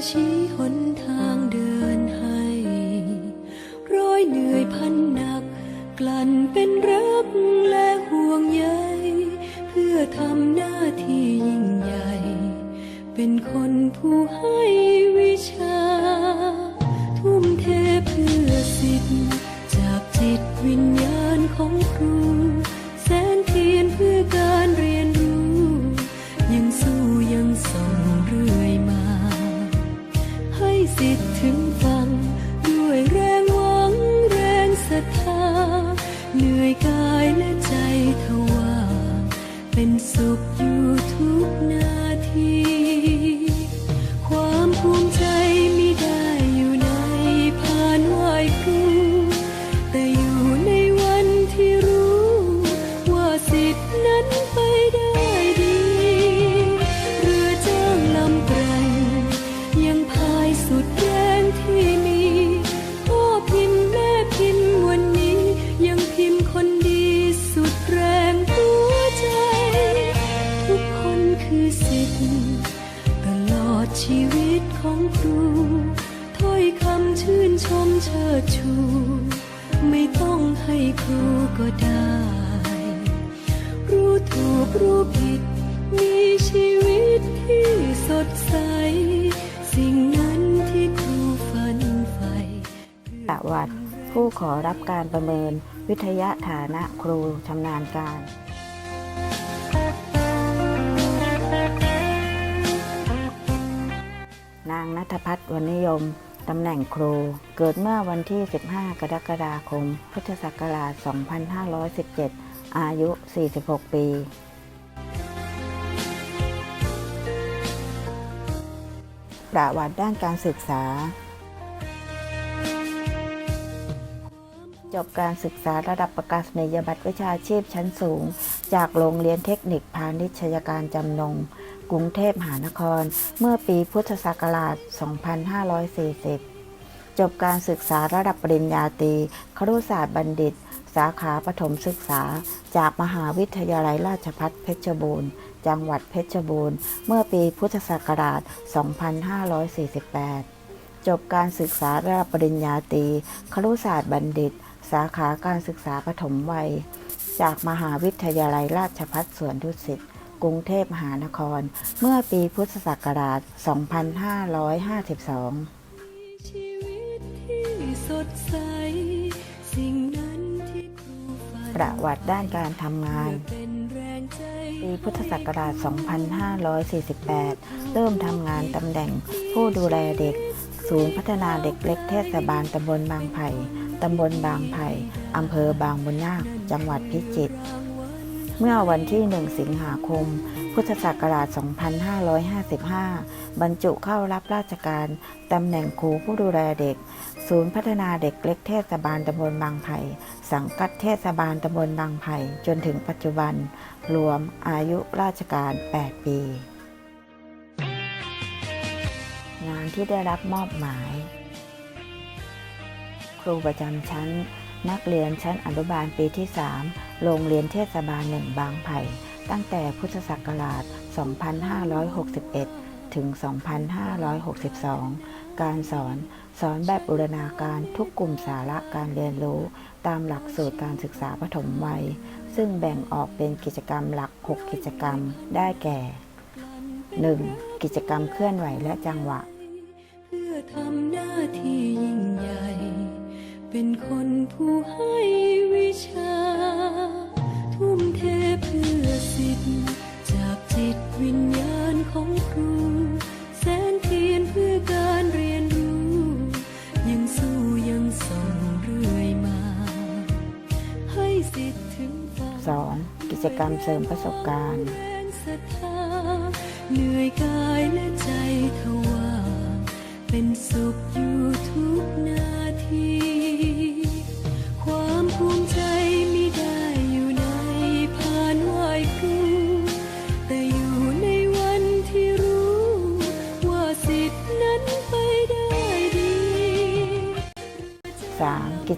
ค ตลอดชีวิตของครูถ้อยคำชื่นชมเชิดชู ไม่ต้องให้ครูก็ได้ รู้ถูกรู้ผิด มีชีวิตที่สดใส สิ่งนั้นที่ครูฝันใฝ่ประวัติผู้ขอรับการประเมินวิทยาฐานะครูชำนาญการ ทพัฒน์วันนิยม ตำแหน่งครู เกิดเมื่อวันที่ 15 กรกฎาคม พุทธศักราช 2517 อายุ 46 ปีประวัติด้านการศึกษา จบการศึกษาระดับประกาศนียบัตรวิชาชีพชั้นสูง จากโรงเรียนเทคนิคพาณิชยการจำนง กรุงเทพมหานคร เมื่อปีพุทธศักราช 2540 จบการศึกษาระดับปริญญาตรีครุศาสตร์บัณฑิต สาขาปฐมศึกษา จากมหาวิทยาลัยราชภัฏเพชรบูรณ์ จังหวัดเพชรบูรณ์ เมื่อปีพุทธศักราช 2548 จบการศึกษาระดับปริญญาตรีครุศาสตร์บัณฑิต สาขาการศึกษาปฐมวัย จากมหาวิทยาลัยราชภัฏสวนดุสิต กรุงเทพมหานคร เมื่อปีพุทธศักราช 2552ชีวิตที่สดใสสิ่งนั้นที่ประวัติด้านการทำงาน ปีพุทธศักราช 2548 เริ่มทำงานตำแหน่ง ผู้ดูแลเด็ก ศูนย์พัฒนาเด็กเล็กเทศบาลตำบลบางไผ่ ตำบลบางไผ่ อำเภอบางบุญนาค จังหวัดพิจิตร เมื่อวันที่ 1 สิงหาคม พุทธศักราช 2555 บรรจุเข้ารับราชการ ตำแหน่งครูผู้ดูแลเด็ก ศูนย์พัฒนาเด็กเล็กเทศบาลตำบลบางไผ่ สังกัดเทศบาลตำบลบางไผ่ จนถึงปัจจุบัน รวมอายุราชการ 8 ปี งานที่ได้รับมอบหมาย ครูประจำชั้น นักเรียนชั้นอนุบาลปีที่ 3 โรงเรียนเทศบาลหนึ่งบางไผ่ ตั้งแต่พุทธศักราช 2561 ถึง 2562 การสอนสอนแบบบูรณาการทุกกลุ่มสาระการเรียนรู้ ตามหลักสูตรการศึกษาปฐมวัย ซึ่งแบ่งออกเป็นกิจกรรมหลัก 6 กิจกรรมได้แก่ 1. กิจกรรมเคลื่อนไหวและจังหวะ เพื่อทำหน้าที่ เป็นคนผู้ให้วิชา ทุ่มเทเพื่อสิทธิ์ จากจิตวิญญาณของครู แสนเทียนเพื่อการเรียนรู้ ยังสู้ยังส่งเรื่อยมา ให้สิทธิ์ถึงฝัน 2. กิจกรรมเสริมประสบการณ์เหนื่อยกายและ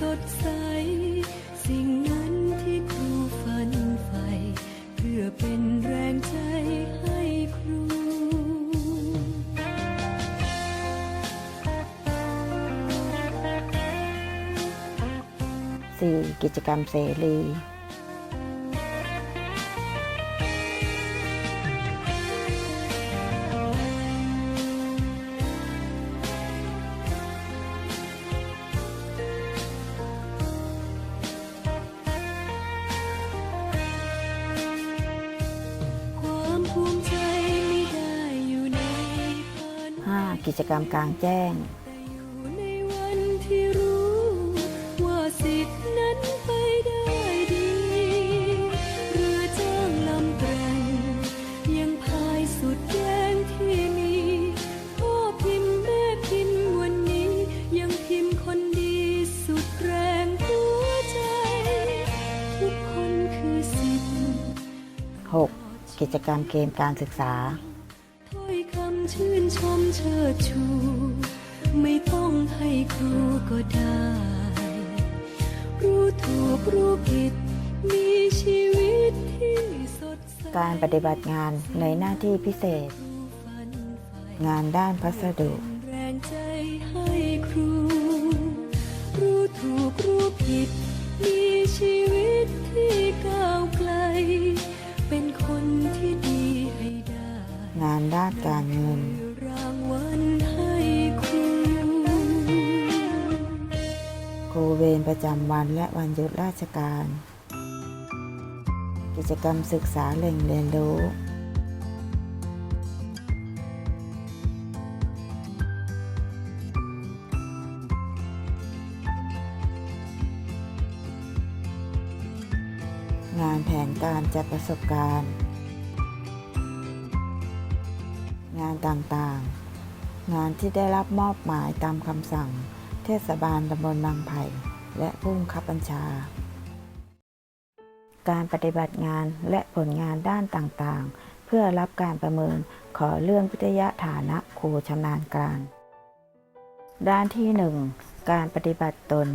สดใส สิ่งนั้นที่ครูฝันใฝ่เพื่อเป็นแรงใจให้ครูสี่กิจกรรมเสรี หัวใจกคนคือสิทธิ์ 6. กิจกรรมเกมการศึกษา ชื่นชมเชิดชู ไม่ต้องให้ครูก็ได้ รู้ถูกรู้ผิด มีชีวิตที่สดใสการปฏิบัติงานในหน้าที่พิเศษ งานด้านพัสดุ แรงใจให้ครู รู้ถูกรู้ผิด มีชีวิตที่ก้าวไกล เป็นคนที่ ด้านการเงินรางวัลให้ครเวรประจำวันและวันหยุดราชการ กิจกรรมศึกษาแหล่งเรียนรู้งานแผนการจัดประสบการณ์ ต่างๆ งานที่ได้รับมอบหมายตามคำสั่ง เทศบาลตำบลบางไผ่ และผู้บังคับบัญชา การปฏิบัติงานและผลงานด้านต่างๆ เพื่อรับการประเมินขอเลื่อนวิทยาฐานะครูชำนาญการ ด้านที่ 1 การปฏิบัติตน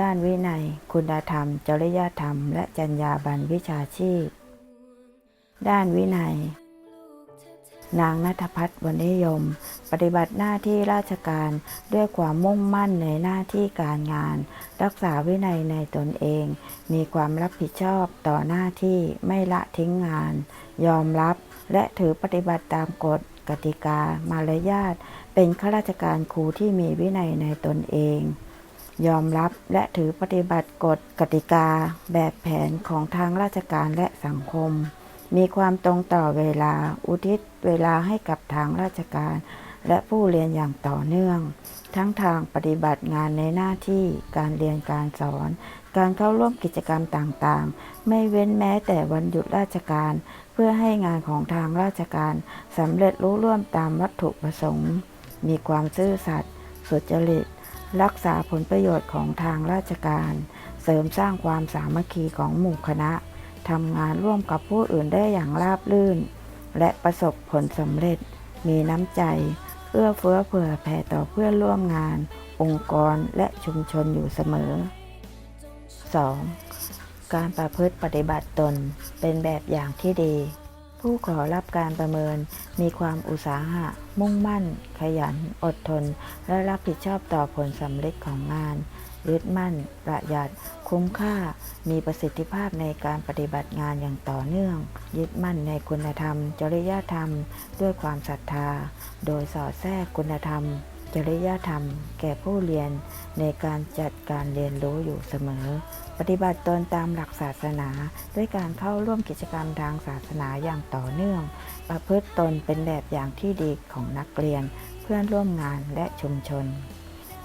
ด้านวินัย คุณธรรม จริยธรรม และจรรยาบรรณวิชาชีพ ด้านวินัย นางนัทพัฒน์วันนิยม ปฏิบัติหน้าที่ราชการด้วยความมุ่งมั่นในหน้าที่การงาน รักษาวินัยในตนเอง มีความรับผิดชอบต่อหน้าที่ไม่ละทิ้งงาน ยอมรับและถือปฏิบัติตามกฎกติกา มารยาทเป็นข้าราชการครูที่มีวินัยในตนเอง ยอมรับและถือปฏิบัติกฎกติกา แบบแผนของทางราชการและสังคม มีความตรงต่อเวลา อุทิศ เวลาให้กับทางราชการ และผู้เรียนอย่างต่อเนื่อง ทั้งทางปฏิบัติงานในหน้าที่การเรียนการสอน การเข้าร่วมกิจกรรมต่างๆ ไม่เว้นแม้แต่วันหยุดราชการ เพื่อให้งานของทางราชการสำเร็จรุ่ร่วมตามวัตถุประสงค์ มีความซื่อสัตย์สุจริต รักษาผลประโยชน์ของทางราชการ เสริมสร้างความสามัคคีของหมู่คณะทำงานร่วมกับผู้อื่นได้อย่างราบรื่น และประสบผลสำเร็จ มีน้ำใจ เอื้อเฟื้อเผื่อแผ่ต่อเพื่อนร่วมงาน องค์กรและชุมชนอยู่เสมอ 2. การประพฤติปฏิบัติตนเป็นแบบอย่างที่ดี ผู้ขอรับการประเมินมีความอุตสาหะ มุ่งมั่น ขยัน อดทน และรับผิดชอบต่อผลสำเร็จของงาน ยึดมั่น ประหยัด คุ้มค่า มีประสิทธิภาพในการปฏิบัติงานอย่างต่อเนื่อง ยึดมั่นในคุณธรรม จริยธรรม ด้วยความศรัทธา โดยสอดแทรกคุณธรรม จริยธรรม แก่ผู้เรียน ในการจัดการเรียนรู้อยู่เสมอ ปฏิบัติตนตามหลักศาสนา ด้วยการเข้าร่วมกิจกรรมทางศาสนาอย่างต่อเนื่อง ประพฤติตนเป็นแบบอย่างที่ดีของนักเรียน เพื่อนร่วมงานและชุมชน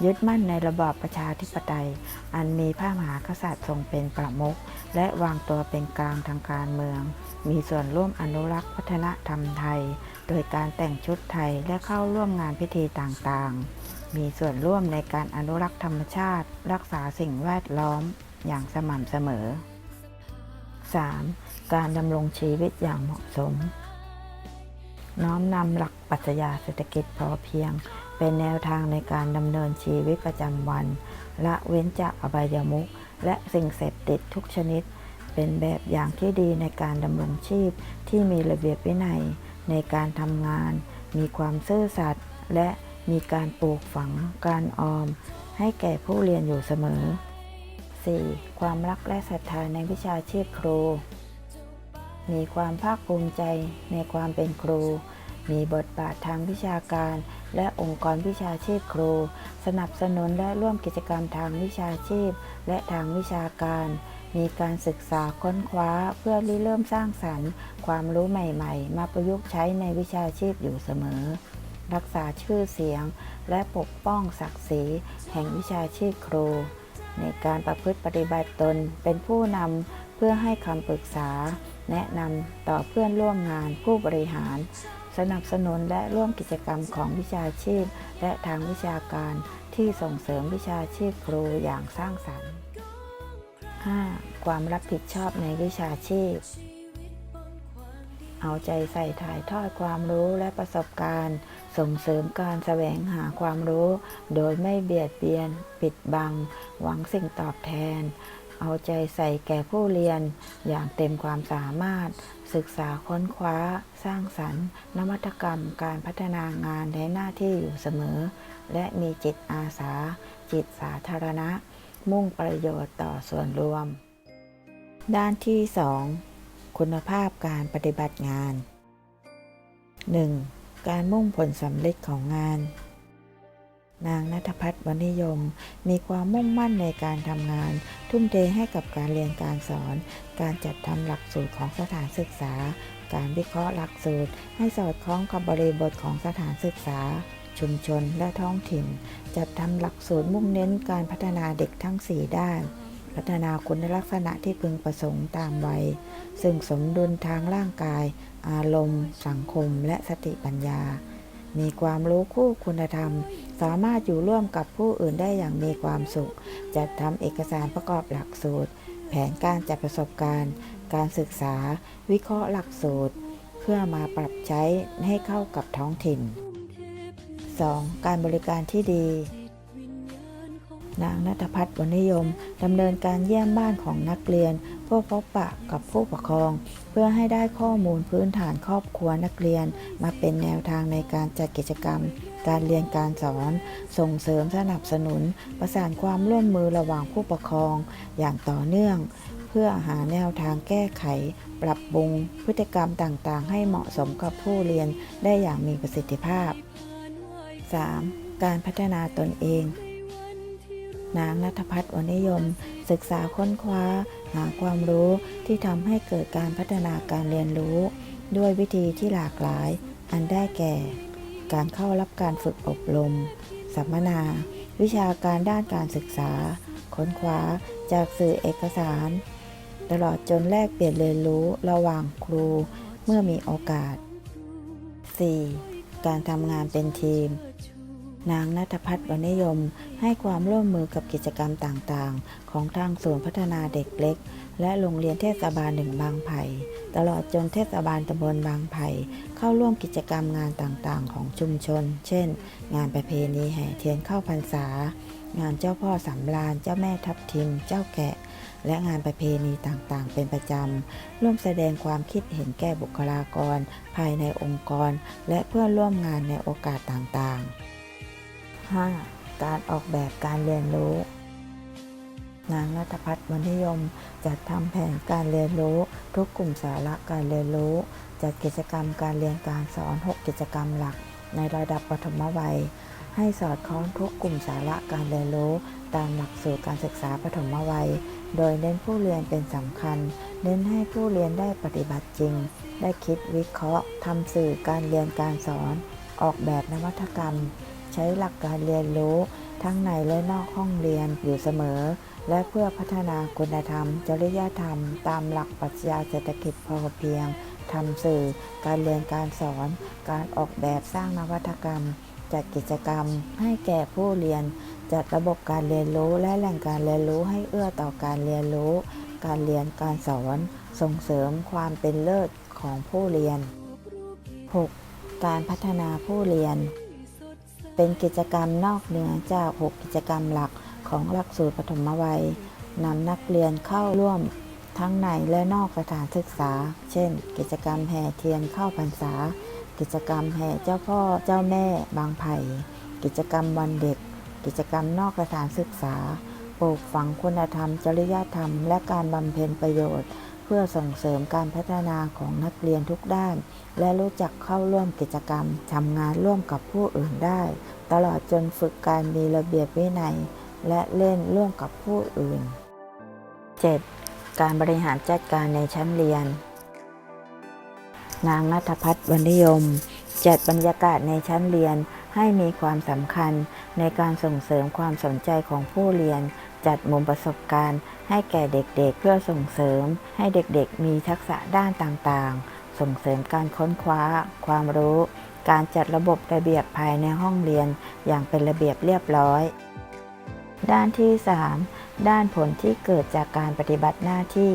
ยึดมั่นในระบอบประชาธิปไตย อันมีพระมหากษัตริย์ทรงเป็นประมุขและวางตัวเป็นกลางทางการเมือง มีส่วนร่วมอนุรักษ์วัฒนธรรมไทย โดยการแต่งชุดไทยและเข้าร่วมงานพิธีต่างๆ มีส่วนร่วมในการอนุรักษ์ธรรมชาติ รักษาสิ่งแวดล้อมอย่างสม่ำเสมอ 3. การดำรงชีวิตอย่างเหมาะสม น้อมนำหลักปรัชญาเศรษฐกิจพอเพียง เป็นแนวทางในการดำเนินชีวิตประจำวัน ละเว้นจากอบายมุขและสิ่งเสพติดทุกชนิด เป็นแบบอย่างที่ดีในการดำรงชีพที่มีระเบียบวินัย ในการทำงาน มีความซื่อสัตย์และมีการปลูกฝังการออม ให้แก่ผู้เรียนอยู่เสมอ 4. ความรักและศรัทธาในวิชาชีพครู มีความภาคภูมิใจในความเป็นครู มีบทบาททางวิชาการ และองค์กรวิชาชีพครู สนับสนุนและร่วมกิจกรรมทางวิชาชีพ และทางวิชาการ มีการศึกษาค้นคว้าเพื่อริเริ่มสร้างสรรค์ ความรู้ใหม่ ๆ มาประยุกต์ใช้ในวิชาชีพอยู่เสมอ รักษาชื่อเสียง และปกป้องศักดิ์ศรีแห่งวิชาชีพครู ในการประพฤติปฏิบัติตนเป็นผู้นำเพื่อให้คำปรึกษา แนะนำต่อเพื่อนร่วมงานผู้บริหาร สนับสนุนและร่วมกิจกรรมของวิชาชีพ และทางวิชาการที่ส่งเสริมวิชาชีพครูอย่างสร้างสรรค์ 5. ความรับผิดชอบในวิชาชีพ เอาใจใส่ถ่ายทอดความรู้และประสบการณ์ ส่งเสริมการแสวงหาความรู้ โดยไม่เบียดเบียน ปิดบัง หวังสิ่งตอบแทน เอาใจใส่แก่ผู้เรียนอย่างเต็มความสามารถ ศึกษาค้นคว้า สร้างสรรค์ นวัตกรรม การพัฒนางานและหน้าที่อยู่เสมอ และมีจิตอาสา จิตสาธารณะ มุ่งประโยชน์ต่อส่วนรวม ด้านที่ 2 คุณภาพการปฏิบัติงาน 1. การมุ่งผลสำเร็จของงาน นางนัทพัฒน์วณิยม มีความมุ่งมั่นในการทำงาน ทุ่มเทให้กับการเรียนการสอน การจัดทำหลักสูตรของสถานศึกษา การวิเคราะห์หลักสูตร ให้สอดคล้องกับบริบทของสถานศึกษา ชุมชนและท้องถิ่น จัดทำหลักสูตรมุ่งเน้นการพัฒนาเด็กทั้ง 4 ด้าน พัฒนาคุณลักษณะที่พึงประสงค์ตามวัย ซึ่งสมดุลทางร่างกาย อารมณ์ สังคม และสติปัญญา มีความรู้คู่คุณธรรม สามารถอยู่ร่วมกับผู้อื่นได้อย่างมีความสุข จัดทำเอกสารประกอบหลักสูตร แผนการจัดประสบการณ์ การศึกษา วิเคราะห์หลักสูตร เพื่อมาปรับใช้ให้เข้ากับท้องถิ่น 2. การบริการที่ดี นางนัทพัฒน์วณิยมดำเนินการเยี่ยมบ้านของนักเรียนเพื่อพบปะกับผู้ปกครอง เพื่อให้ได้ข้อมูลพื้นฐานครอบครัวนักเรียน มาเป็นแนวทางในการจัดกิจกรรม การเรียนการสอน ส่งเสริมสนับสนุน ประสานความร่วมมือระหว่างผู้ปกครอง อย่างต่อเนื่อง เพื่อหาแนวทางแก้ไข ปรับปรุง พฤติกรรมต่างๆ ให้เหมาะสมกับผู้เรียนได้อย่างมีประสิทธิภาพ 3. การพัฒนาตนเอง นางนัทพัฒน์วณิยม ศึกษาค้นคว้า หาความรู้ที่ทำให้เกิดการพัฒนาการเรียนรู้ ด้วยวิธีที่หลากหลาย อันได้แก่ การเข้ารับการฝึกอบรม สัมมนา วิชาการด้านการศึกษา ค้นคว้าจากสื่อเอกสาร ตลอดจนแลกเปลี่ยนเรียนรู้ระหว่างครูเมื่อมีโอกาส 4. การทำงานเป็นทีม นางนัทพัฒน์วณิยม ให้ความร่วมมือกับกิจกรรมต่างๆ ของทางศูนย์พัฒนาเด็กเล็ก และโรงเรียนเทศบาลหนึ่งบางไผ่ตลอดจนเทศบาลตำบลบางไผ่เข้าร่วมกิจกรรมงานต่างๆ ของชุมชน เช่น งานประเพณีแห่เทียนเข้าพรรษา งานเจ้าพ่อสำราญเจ้าแม่ทับทิม เจ้าแกะ และงานประเพณีต่างๆ เป็นประจำ ร่วมแสดงความคิดเห็นแก่บุคลากร ภายในองค์กร และเพื่อร่วมงานในโอกาสต่างๆ 5. การออกแบบการเรียนรู้ นางนัทพัฒน์วณิยมจัดทำแผนการเรียนรู้ ทุกกลุ่มสาระการเรียนรู้ จัดกิจกรรมการเรียนการสอน 6 กิจกรรมหลัก ในระดับปฐมวัย ให้สอดคล้องทุกกลุ่มสาระการเรียนรู้ ตามหลักสูตรการศึกษาปฐมวัย โดยเน้นผู้เรียนเป็นสำคัญ เน้นให้ผู้เรียนได้ปฏิบัติจริง ได้คิดวิเคราะห์ทำสื่อการเรียนการสอน ออกแบบนวัตกรรม ใช้หลักการเรียนรู้ทั้งในและนอกห้องเรียนอยู่เสมอ และเพื่อพัฒนาคุณธรรม จริยธรรม ตามหลักปรัชญาเศรษฐกิจพอเพียงทำสื่อ การเรียนการสอน การออกแบบสร้างนวัตกรรม จัดกิจกรรม ให้แก่ผู้เรียน จัดระบบการเรียนรู้และแหล่งการเรียนรู้ให้เอื้อต่อการเรียนรู้ การเรียนการสอน ส่งเสริมความเป็นเลิศของผู้เรียน 6. การพัฒนาผู้เรียน เป็นกิจกรรมนอกเหนือจาก 6 กิจกรรมหลักของหลักสูตรปฐมวัยนำนักเรียนเข้าร่วมทั้งในและนอกสถานศึกษา เช่น กิจกรรมแห่เทียนเข้าพรรษา กิจกรรมแห่เจ้าพ่อเจ้าแม่บางไผ่ กิจกรรมวันเด็ก กิจกรรมนอกสถานศึกษา ปลูกฝังคุณธรรม จริยธรรม และการบำเพ็ญประโยชน์ เพื่อส่งเสริมการพัฒนาของนักเรียนทุกด้าน และรู้จักเข้าร่วมกิจกรรมทำงานร่วมกับผู้อื่นได้ ตลอดจนฝึกการมีระเบียบวินัย และเล่นร่วมกับผู้อื่น 7. การบริหารจัดการในชั้นเรียน นางนัทพัฒน์วรรณนิยม จัดบรรยากาศในชั้นเรียนให้มีความสำคัญในการส่งเสริมความสนใจของผู้เรียน จัดมุมประสบการณ์ ให้แก่เด็กๆ เพื่อส่งเสริม ให้เด็กๆ มีทักษะด้านต่างๆ ส่งเสริมการค้นคว้า ความรู้ การจัดระบบระเบียบภายในห้องเรียน อย่างเป็นระเบียบเรียบร้อย ด้านที่ 3 ด้านผลที่เกิดจากการปฏิบัติหน้าที่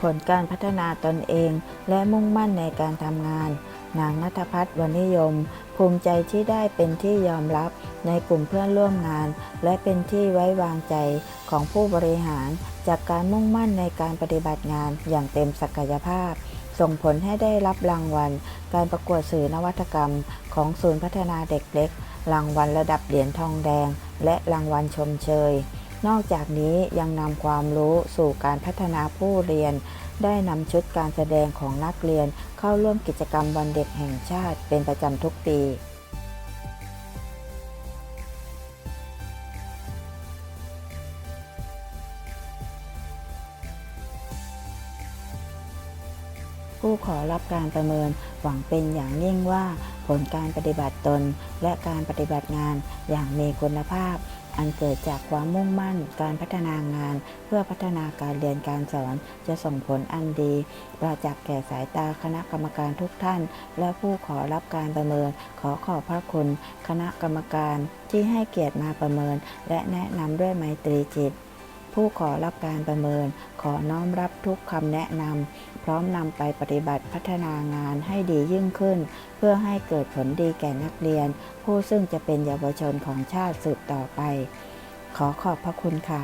ผลการพัฒนาตนเอง และมุ่งมั่นในการทำงาน นางนัทพัฒน์วนิยม ภูมิใจที่ได้เป็นที่ยอมรับในกลุ่มเพื่อนร่วมงาน และเป็นที่ไว้วางใจของผู้บริหาร จากการมุ่งมั่นในการปฏิบัติงานอย่างเต็มศักยภาพ ส่งผลให้ได้รับรางวัล การประกวดสื่อนวัตกรรม ของศูนย์พัฒนาเด็กเล็ก รางวัลระดับเหรียญทองแดง และรางวัลชมเชย นอกจากนี้ยังนำความรู้สู่การพัฒนาผู้เรียน ได้นำชุดการแสดงของนักเรียนเข้าร่วมกิจกรรมวันเด็กแห่งชาติเป็นประจำทุกปีผู้ขอรับการประเมินหวังเป็นอย่างยิ่งว่าผลการปฏิบัติตนและการปฏิบัติงานอย่างมีคุณภาพ อันเกิดจากความมุ่งมั่นการพัฒนางาน เพื่อพัฒนาการเรียนการสอน จะส่งผลอันดีประจักษ์แก่สายตาคณะกรรมการทุกท่าน และผู้ขอรับการประเมิน ขอขอบพระคุณ คณะกรรมการที่ให้เกียรติมาประเมิน และแนะนำด้วยไมตรีจิต ผู้ขอรับการประเมิน ขอน้อมรับทุกคำแนะนำ พร้อมนำไปปฏิบัติพัฒนางานให้ดียิ่งขึ้น เพื่อให้เกิดผลดีแก่นักเรียน ผู้ซึ่งจะเป็นเยาวชนของชาติสืบต่อไป ขอขอบพระคุณค่ะ